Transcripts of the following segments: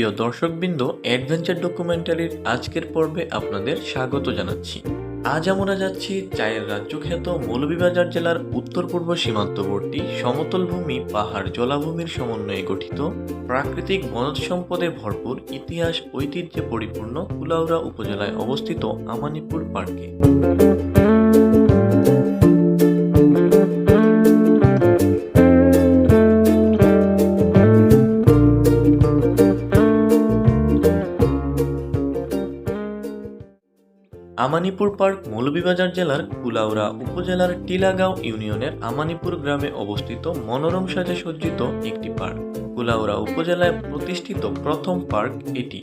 প্রিয় দর্শকবৃন্দ অ্যাডভেঞ্চার ডকুমেন্টারির আজকের পর্বে আপনাদের স্বাগত জানাচ্ছি। আজ আমরা যাচ্ছি চায়ের রাজ্য খ্যাত মৌলভীবাজার জেলার উত্তর পূর্ব সীমান্তবর্তী সমতল ভূমি পাহাড় জলাভূমির সমন্বয়ে গঠিত প্রাকৃতিক বনজ সম্পদে ভরপুর ইতিহাস ঐতিহ্যে পরিপূর্ণ কুলাউড়া উপজেলায় অবস্থিত আমানিপুর পার্কে। আমানিপুর পার্ক মৌলভীবাজার জেলার কুলাউড়া উপজেলার টিলাগাঁও ইউনিয়নের আমানিপুর গ্রামে অবস্থিত মনোরম সাজে সজ্জিত একটি পার্ক। কুলাউড়া উপজেলায় প্রতিষ্ঠিত প্রথম পার্ক এটি।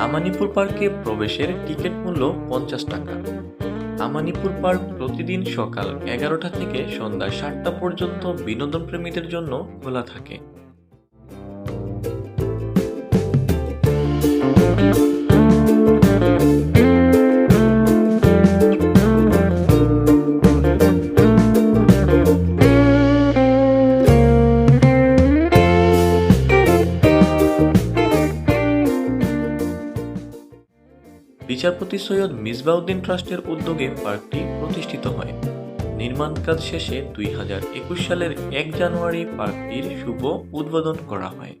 আমানিপুর পার্কে প্রবেশের টিকিট মূল্য পঞ্চাশ টাকা। আমানিপুর পার্ক প্রতিদিন সকাল এগারোটা থেকে সন্ধ্যা সাতটা পর্যন্ত বিনোদন প্রেমীদের জন্য খোলা থাকে। বিচারপতি সৈয়দ মিসবাউদ্দিন ট্রাস্টের উদ্যোগে পার্কটি প্রতিষ্ঠিত হয়। নির্মাণ কাজ শেষে দুই হাজার একুশ সালের এক জানুয়ারি পার্কটির শুভ উদ্বোধন করা হয়।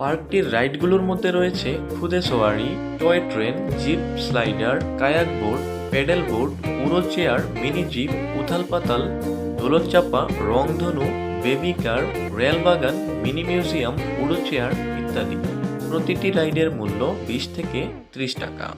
পার্কটির রাইডগুলোর মধ্যে রয়েছে খুদে সোয়ারি toy train, jeep, slider, kayak board, paddle board উড়ো চেয়ার, মিনি জিপ, উথাল পাতাল দোলনচাপা রংধনু বেবি কার রেলবাগান মিনি মিউজিয়াম উড়ো চেয়ার ইত্যাদি। প্রতিটি রাইডের মূল্য বিশ থেকে ত্রিশ টাকা।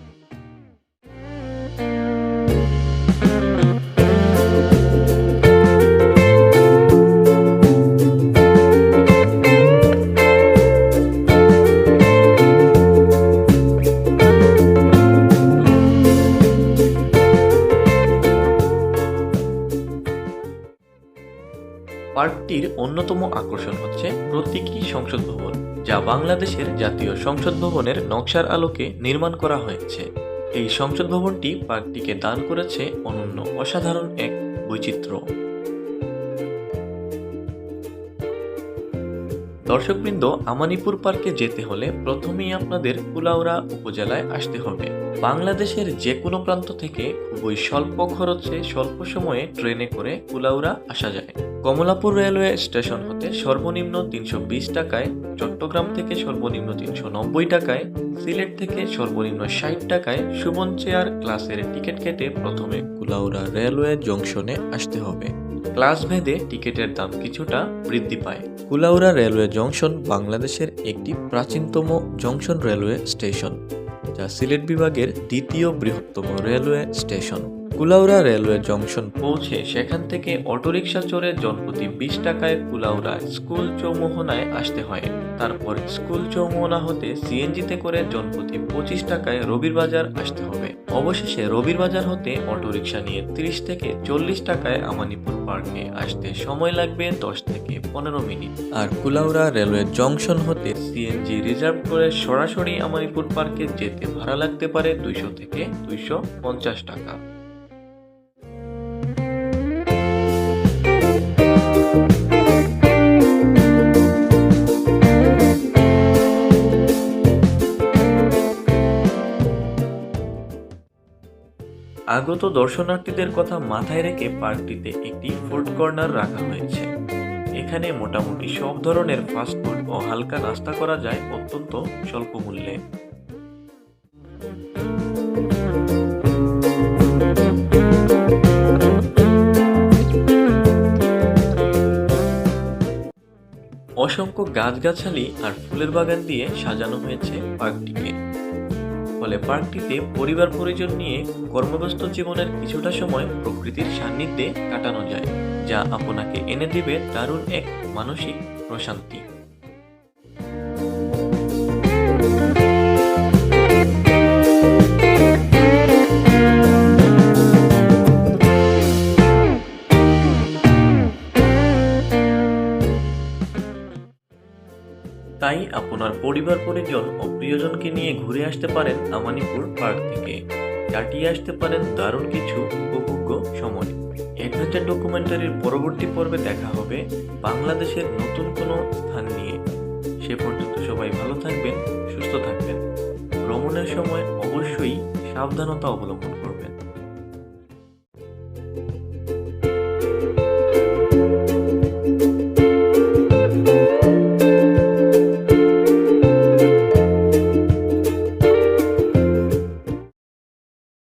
পার্কটির অন্যতম আকর্ষণ হচ্ছে প্রতীকী সংসদ ভবন, যা বাংলাদেশের জাতীয় সংসদ ভবনের নকশার আলোকে নির্মাণ করা হয়েছে। এই সংসদ ভবনটি পার্কটিকে দান করেছে অনন্য অসাধারণ এক বৈচিত্র্য। দর্শকবৃন্দ, আমানিপুর পার্কে যেতে হলে প্রথমেই আপনাদের কুলাউড়া উপজেলায় আসতে হবে। বাংলাদেশের যে কোনো প্রান্ত থেকে খুবই স্বল্প খরচে, স্বল্প সময়ে ট্রেনে করে কুলাউড়া আসা যায়। কমলাপুর রেলওয়ে স্টেশন হতে সর্বনিম্ন তিনশো বিশ টাকায়, চট্টগ্রাম থেকে সর্বনিম্ন তিনশো নব্বই টাকায়, সিলেট থেকে সর্বনিম্ন ষাট টাকায় সুবন চেয়ার ক্লাসের টিকিট কেটে প্রথমে কুলাউড়া রেলওয়ে জংশনে আসতে হবে। ক্লাস ভেদে টিকিটের দাম কিছুটা বৃদ্ধি পায়। কুলাউড়া রেলওয়ে জংশন বাংলাদেশের একটি প্রাচীনতম জংশন রেলওয়ে স্টেশন, যা সিলেট বিভাগের দ্বিতীয় বৃহত্তম railway station. Kulaura railway junction পৌঁছে সেখান থেকে অটোরিকশা চড়ে জনপ্রতি বিশ টাকায় কুলাউড়া স্কুল চৌমোহনায় আসতে হয়। তারপর স্কুল চৌমোহনা হতে সিএনজিতে করে জনপ্রতি পঁচিশ টাকায় রবির বাজার আসতে হবে। অবশেষে রবির বাজার হতে অটোরিকশা নিয়ে তিরিশ থেকে চল্লিশ টাকায় আমানিপুর পার্কে আসতে সময় লাগবে দশ থেকে পনেরো মিনিট। আর কুলাউড়া রেলওয়ে জংশন হতে সিএনজি রিজার্ভ করে সরাসরি আমানিপুর পার্কে যেতে ভাড়া লাগতে পারে দুইশো থেকে দুইশো পঞ্চাশ টাকা। আগত দর্শনার্থীদের কথা মাথায় রেখে পার্কটিতে একটি ফুড কর্নার রাখা হয়েছে। এখানে মোটামুটি সব ধরনের ফাস্টফুড ও হালকা নাস্তা করা যায় অত্যন্ত স্বল্প মূল্যে। অসংখ্য গাছগাছালি আর ফুলের বাগান দিয়ে সাজানো হয়েছে পার্কটিকে। ফলে পার্কটিতে পরিবার পরিজন নিয়ে কর্মব্যস্ত জীবনের কিছুটা সময় প্রকৃতির সান্নিধ্যে কাটানো যায়, যা আপনাকে এনে দেবে দারুণ এক মানসিক প্রশান্তি। তাই আপনার পরিবার পরিজন ও প্রিয়জনকে নিয়ে ঘুরে আসতে পারেন আমানিপুর পার্ক থেকে। কাটিয়ে আসতে পারেন দারুণ কিছু উপভোগ্য সময়। অ্যাডভেঞ্চার ডকুমেন্টারির পরবর্তী পর্বে দেখা হবে বাংলাদেশের নতুন কোনো স্থান নিয়ে। সে পর্যন্ত সবাই ভালো থাকবেন, সুস্থ থাকবেন। ভ্রমণের সময় অবশ্যই সাবধানতা অবলম্বন